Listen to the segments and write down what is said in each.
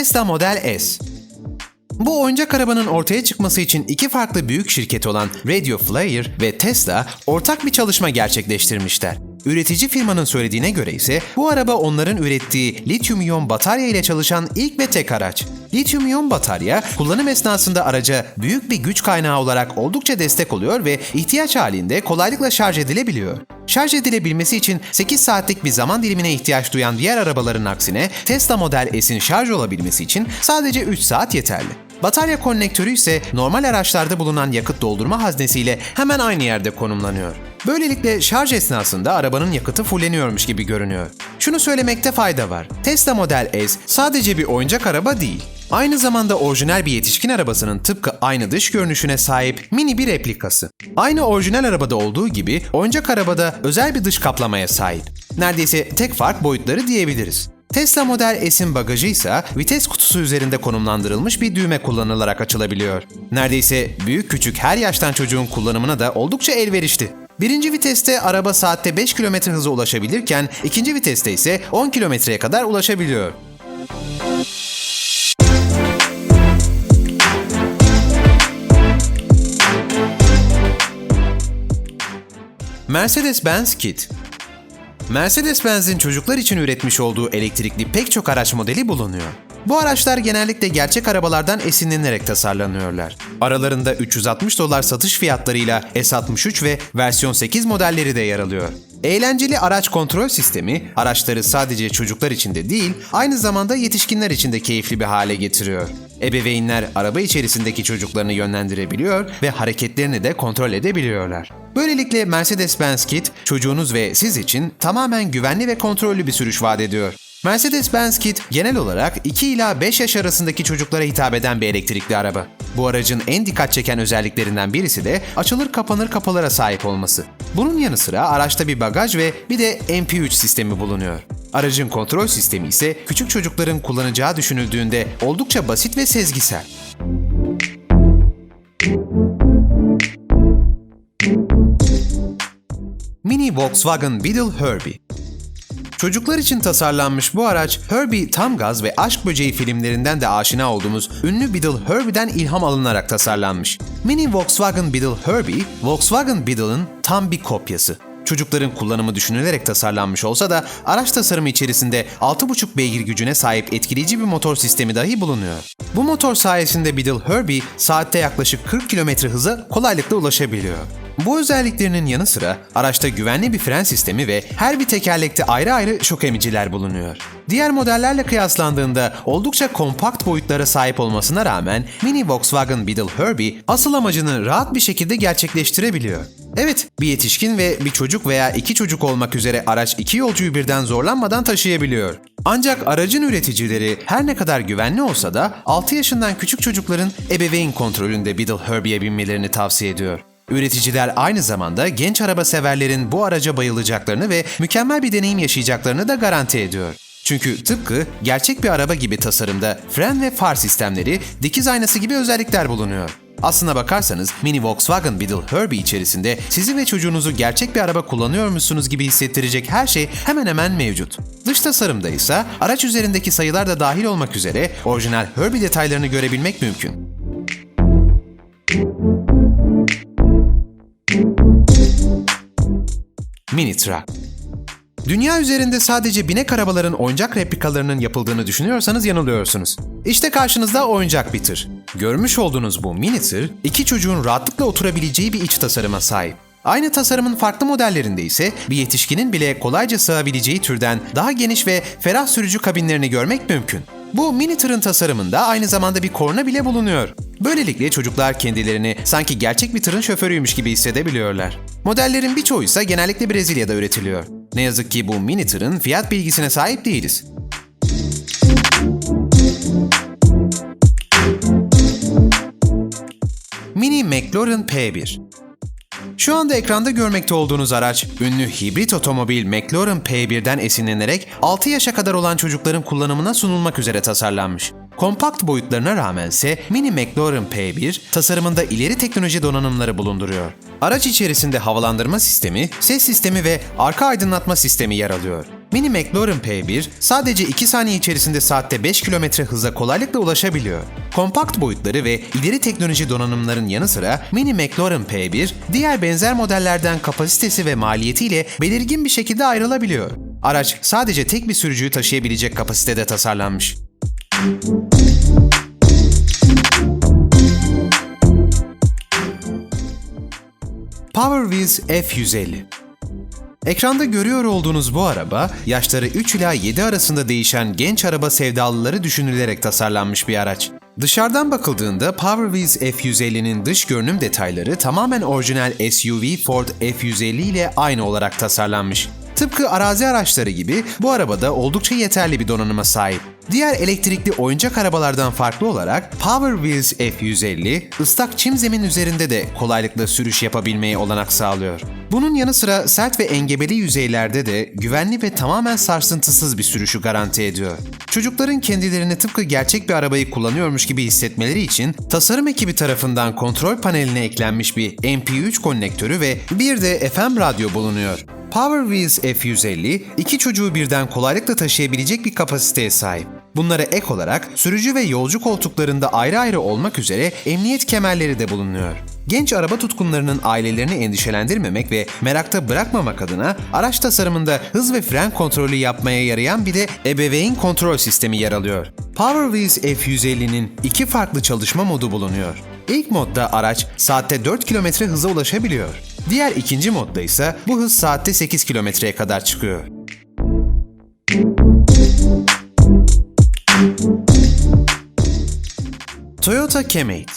Tesla Model S. Bu oyuncak arabanın ortaya çıkması için iki farklı büyük şirket olan Radio Flyer ve Tesla ortak bir çalışma gerçekleştirmişler. Üretici firmanın söylediğine göre ise bu araba onların ürettiği lityum iyon batarya ile çalışan ilk ve tek araç. Lityum iyon batarya kullanım esnasında araca büyük bir güç kaynağı olarak oldukça destek oluyor ve ihtiyaç halinde kolaylıkla şarj edilebiliyor. Şarj edilebilmesi için 8 saatlik bir zaman dilimine ihtiyaç duyan diğer arabaların aksine Tesla Model S'in şarj olabilmesi için sadece 3 saat yeterli. Batarya konnektörü ise normal araçlarda bulunan yakıt doldurma haznesiyle hemen aynı yerde konumlanıyor. Böylelikle şarj esnasında arabanın yakıtı fulleniyormuş gibi görünüyor. Şunu söylemekte fayda var. Tesla Model S sadece bir oyuncak araba değil. Aynı zamanda orijinal bir yetişkin arabasının tıpkı aynı dış görünüşüne sahip mini bir replikası. Aynı orijinal arabada olduğu gibi oyuncak arabada özel bir dış kaplamaya sahip. Neredeyse tek fark boyutları diyebiliriz. Tesla Model S'in bagajı ise vites kutusu üzerinde konumlandırılmış bir düğme kullanılarak açılabiliyor. Neredeyse büyük küçük her yaştan çocuğun kullanımına da oldukça elverişli. Birinci viteste araba saatte 5 km hıza ulaşabilirken ikinci viteste ise 10 kilometreye kadar ulaşabiliyor. Mercedes-Benz Kit Mercedes-Benz'in çocuklar için üretmiş olduğu elektrikli pek çok araç modeli bulunuyor. Bu araçlar genellikle gerçek arabalardan esinlenerek tasarlanıyorlar. Aralarında 360 dolar satış fiyatlarıyla S63 ve versiyon 8 modelleri de yer alıyor. Eğlenceli araç kontrol sistemi araçları sadece çocuklar için de değil, aynı zamanda yetişkinler için de keyifli bir hale getiriyor. Ebeveynler araba içerisindeki çocuklarını yönlendirebiliyor ve hareketlerini de kontrol edebiliyorlar. Böylelikle Mercedes-Benz Kit çocuğunuz ve siz için tamamen güvenli ve kontrollü bir sürüş vaat ediyor. Mercedes-Benz Kit genel olarak 2 ila 5 yaş arasındaki çocuklara hitap eden bir elektrikli araba. Bu aracın en dikkat çeken özelliklerinden birisi de açılır kapanır kapılara sahip olması. Bunun yanı sıra araçta bir bagaj ve bir de MP3 sistemi bulunuyor. Aracın kontrol sistemi ise küçük çocukların kullanacağı düşünüldüğünde oldukça basit ve sezgisel. Mini Volkswagen Beetle Herbie Çocuklar için tasarlanmış bu araç Herbie Tam Gaz ve Aşk Böceği filmlerinden de aşina olduğumuz ünlü Beetle Herbie'den ilham alınarak tasarlanmış. Mini Volkswagen Beetle Herbie, Volkswagen Beetle'ın tam bir kopyası. Çocukların kullanımı düşünülerek tasarlanmış olsa da araç tasarımı içerisinde 6,5 beygir gücüne sahip etkileyici bir motor sistemi dahi bulunuyor. Bu motor sayesinde Beetle Herbie saatte yaklaşık 40 km hıza kolaylıkla ulaşabiliyor. Bu özelliklerinin yanı sıra araçta güvenli bir fren sistemi ve her bir tekerlekte ayrı ayrı şok emiciler bulunuyor. Diğer modellerle kıyaslandığında oldukça kompakt boyutlara sahip olmasına rağmen mini Volkswagen Beetle Herbie asıl amacını rahat bir şekilde gerçekleştirebiliyor. Evet, bir yetişkin ve bir çocuk veya iki çocuk olmak üzere araç iki yolcuyu birden zorlanmadan taşıyabiliyor. Ancak aracın üreticileri her ne kadar güvenli olsa da 6 yaşından küçük çocukların ebeveyn kontrolünde Beetle Herbie'ye binmelerini tavsiye ediyor. Üreticiler aynı zamanda genç araba severlerin bu araca bayılacaklarını ve mükemmel bir deneyim yaşayacaklarını da garanti ediyor. Çünkü tıpkı gerçek bir araba gibi tasarımda fren ve far sistemleri, dikiz aynası gibi özellikler bulunuyor. Aslına bakarsanız mini Volkswagen Beetle Herbie içerisinde sizi ve çocuğunuzu gerçek bir araba kullanıyormuşsunuz gibi hissettirecek her şey hemen hemen mevcut. Dış tasarımda ise araç üzerindeki sayılar da dahil olmak üzere orijinal Herbie detaylarını görebilmek mümkün. Mini Truck Dünya üzerinde sadece binek arabaların oyuncak replikalarının yapıldığını düşünüyorsanız yanılıyorsunuz. İşte karşınızda oyuncak bir tır. Görmüş olduğunuz bu mini tır, iki çocuğun rahatlıkla oturabileceği bir iç tasarıma sahip. Aynı tasarımın farklı modellerinde ise bir yetişkinin bile kolayca sığabileceği türden daha geniş ve ferah sürücü kabinlerini görmek mümkün. Bu mini tırın tasarımında aynı zamanda bir korna bile bulunuyor. Böylelikle çocuklar kendilerini sanki gerçek bir tırın şoförüymüş gibi hissedebiliyorlar. Modellerin birçoğu ise genellikle Brezilya'da üretiliyor. Ne yazık ki bu mini tırın fiyat bilgisine sahip değiliz. Mini McLaren P1 şu anda ekranda görmekte olduğunuz araç, ünlü hibrit otomobil McLaren P1'den esinlenerek 6 yaşa kadar olan çocukların kullanımına sunulmak üzere tasarlanmış. Kompakt boyutlarına rağmense Mini McLaren P1 tasarımında ileri teknoloji donanımları bulunduruyor. Araç içerisinde havalandırma sistemi, ses sistemi ve arka aydınlatma sistemi yer alıyor. Mini McLaren P1 sadece 2 saniye içerisinde saatte 5 km hıza kolaylıkla ulaşabiliyor. Kompakt boyutları ve ileri teknoloji donanımların yanı sıra Mini McLaren P1 diğer benzer modellerden kapasitesi ve maliyetiyle belirgin bir şekilde ayrılabiliyor. Araç sadece tek bir sürücüyü taşıyabilecek kapasitede tasarlanmış. PowerWheels F150 Ekranda görüyor olduğunuz bu araba, yaşları 3 ila 7 arasında değişen genç araba sevdalıları düşünülerek tasarlanmış bir araç. Dışarıdan bakıldığında PowerWheels F150'nin dış görünüm detayları tamamen orijinal SUV Ford F150 ile aynı olarak tasarlanmış. Tıpkı arazi araçları gibi bu arabada oldukça yeterli bir donanıma sahip. Diğer elektrikli oyuncak arabalardan farklı olarak Power Wheels F150 ıslak çim zemin üzerinde de kolaylıkla sürüş yapabilmeye olanak sağlıyor. Bunun yanı sıra sert ve engebeli yüzeylerde de güvenli ve tamamen sarsıntısız bir sürüşü garanti ediyor. Çocukların kendilerini tıpkı gerçek bir arabayı kullanıyormuş gibi hissetmeleri için tasarım ekibi tarafından kontrol paneline eklenmiş bir MP3 konnektörü ve bir de FM radyo bulunuyor. PowerWheels F150, iki çocuğu birden kolaylıkla taşıyabilecek bir kapasiteye sahip. Bunlara ek olarak sürücü ve yolcu koltuklarında ayrı ayrı olmak üzere emniyet kemerleri de bulunuyor. Genç araba tutkunlarının ailelerini endişelendirmemek ve merakta bırakmamak adına araç tasarımında hız ve fren kontrolü yapmaya yarayan bir de ebeveyn kontrol sistemi yer alıyor. PowerWheels F150'nin iki farklı çalışma modu bulunuyor. İlk modda araç saatte 4 km hıza ulaşabiliyor. Diğer ikinci modda ise bu hız saatte 8 kilometreye kadar çıkıyor. Toyota Camate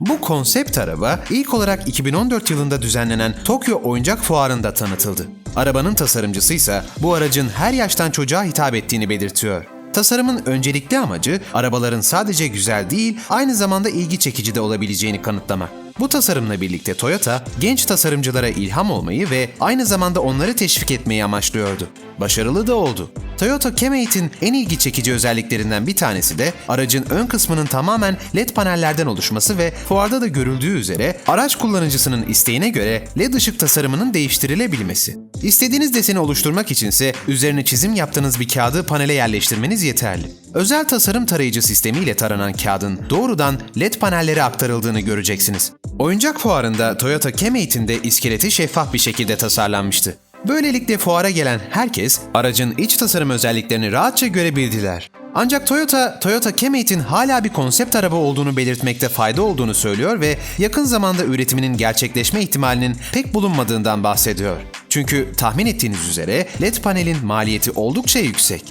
bu konsept araba ilk olarak 2014 yılında düzenlenen Tokyo Oyuncak Fuarı'nda tanıtıldı. Arabanın tasarımcısı ise bu aracın her yaştan çocuğa hitap ettiğini belirtiyor. Tasarımın öncelikli amacı arabaların sadece güzel değil, aynı zamanda ilgi çekici de olabileceğini kanıtlamak. Bu tasarımla birlikte Toyota, genç tasarımcılara ilham olmayı ve aynı zamanda onları teşvik etmeyi amaçlıyordu. Başarılı da oldu. Toyota Camate'in en ilgi çekici özelliklerinden bir tanesi de aracın ön kısmının tamamen LED panellerden oluşması ve fuarda da görüldüğü üzere araç kullanıcısının isteğine göre LED ışık tasarımının değiştirilebilmesi. İstediğiniz deseni oluşturmak içinse üzerine çizim yaptığınız bir kağıdı panele yerleştirmeniz yeterli. Özel tasarım tarayıcı sistemiyle taranan kağıdın doğrudan LED panellere aktarıldığını göreceksiniz. Oyuncak fuarında Toyota Camate'in de iskeleti şeffaf bir şekilde tasarlanmıştı. Böylelikle fuara gelen herkes aracın iç tasarım özelliklerini rahatça görebildiler. Ancak Toyota, Toyota Camate'in hala bir konsept araba olduğunu belirtmekte fayda olduğunu söylüyor ve yakın zamanda üretiminin gerçekleşme ihtimalinin pek bulunmadığından bahsediyor. Çünkü tahmin ettiğiniz üzere LED panelin maliyeti oldukça yüksek.